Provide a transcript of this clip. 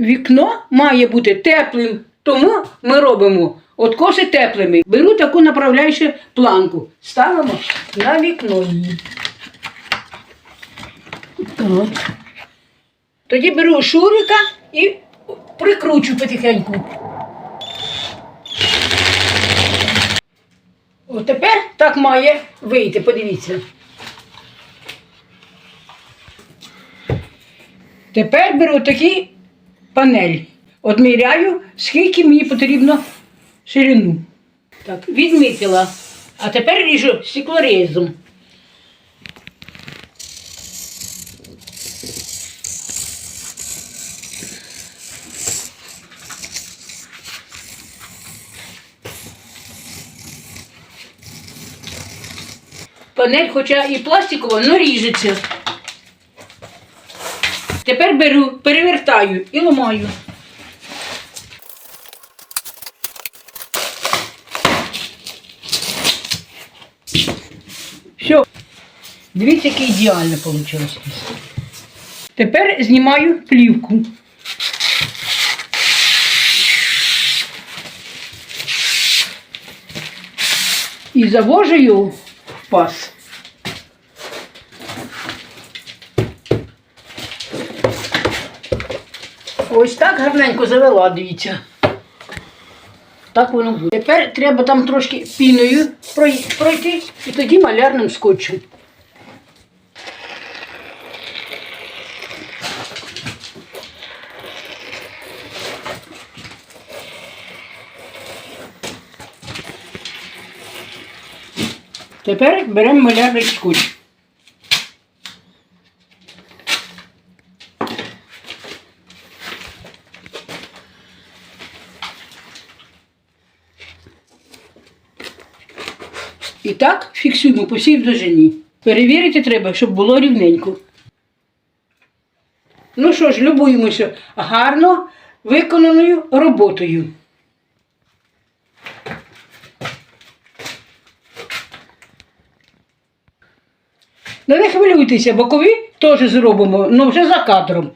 Вікно має бути теплим, тому ми робимо откоси теплими. Беру таку направляючу планку, ставимо на вікно її. Тоді беру шурика і прикручу потихеньку. От тепер так має вийти, подивіться. Тепер беру такий панель. Одміряю, скільки мені потрібно ширину. Так, відмітила. А тепер ріжу стеклорезом. Панель, хоча і пластикова, але ріжеться. Тепер беру, перевертаю і ламаю. Все. Дивіться, яке ідеально вийшло. Тепер знімаю плівку. І завожу його в паз. Ось так гарненько завела, дивіться. Так воно буде. Тепер треба там трошки піною пройти і тоді малярним скотчем. Тепер беремо малярний скотч. І так фіксуємо по всій довжині. Перевірити треба, щоб було рівненько. Ну що ж, любуємося гарно виконаною роботою. Ну не хвилюйтеся, бокові теж зробимо, але вже за кадром.